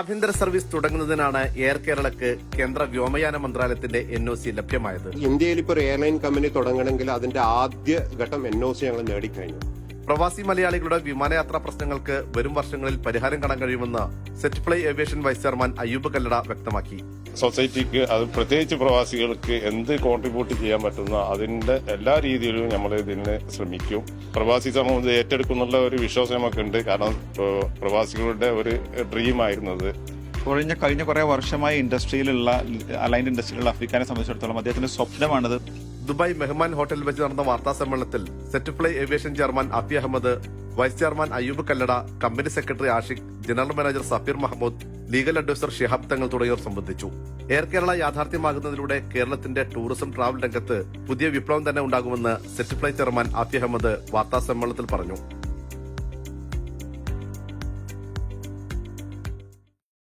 ആഭ്യന്തര service തുടങ്ങുന്നതിനാണ് air കേരളക്ക് കേന്ദ്ര വ്യോമയാന മന്ത്രാലയത്തിന്റെ എൻ ഒ സി ലഭ്യമായത്. ഇന്ത്യയിൽ ഇപ്പോൾ എയർലൈൻ കമ്പനി തുടങ്ങണമെങ്കിൽ അതിന്റെ ആദ്യ ഘട്ടം എൻ ഒ സി ഞങ്ങൾ നേടിക്കഴിഞ്ഞു. പ്രവാസി മലയാളികളുടെ വിമാനയാത്രാ പ്രശ്നങ്ങൾക്ക് വരും വർഷങ്ങളിൽ പരിഹാരം കാണാൻ കഴിയുമെന്ന് set fly aviation vice chairman Ayyub Kallada വ്യക്തമാക്കി. സൊസൈറ്റിക്ക് അത് പ്രത്യേകിച്ച് പ്രവാസികൾക്ക് എന്ത് കോൺട്രിബ്യൂട്ട് ചെയ്യാൻ പറ്റുന്ന അതിന്റെ എല്ലാ രീതിയിലും നമ്മൾ ഇതിന് ശ്രമിക്കും. പ്രവാസി സമൂഹം ഏറ്റെടുക്കുന്നുള്ള ഒരു വിശ്വാസം നമുക്കുണ്ട് കാരണം പ്രവാസികളുടെ ഒരു ഡ്രീം ആയിരുന്നത്. കഴിഞ്ഞ കഴിഞ്ഞ കുറെ വർഷമായി ഇൻഡസ്ട്രിയിലുള്ള അലൈൻഡ് ഇൻഡസ്ട്രിയിലുള്ള അഫ്രിക്കാനെ സംബന്ധിച്ചിടത്തോളം അദ്ദേഹത്തിന്റെ സ്വപ്നമാണിത് ദുബായ് മെഹ്മാൻ ഹോട്ടലിൽ വെച്ച് നടന്ന വാർത്താ സമ്മേളനത്തിൽ Set fly aviation chairman Afi Ahmed vice chairman Ayyub Kallada company secretary Ashiq general manager Safeer Mahmood legal advisor Shihab Thangal തുടങ്ങിയവർ സംബന്ധിച്ചു. എയർ കേരള യാഥാർത്ഥ്യമാകുന്നതിലൂടെ കേരളത്തിന്റെ ടൂറിസം ട്രാവൽ രംഗത്ത് പുതിയ വിപ്ലവം തന്നെ ഉണ്ടാകുമെന്ന് Set Fly chairman Afi Ahmed വാർത്താ സമ്മേളനത്തിൽ പറഞ്ഞു.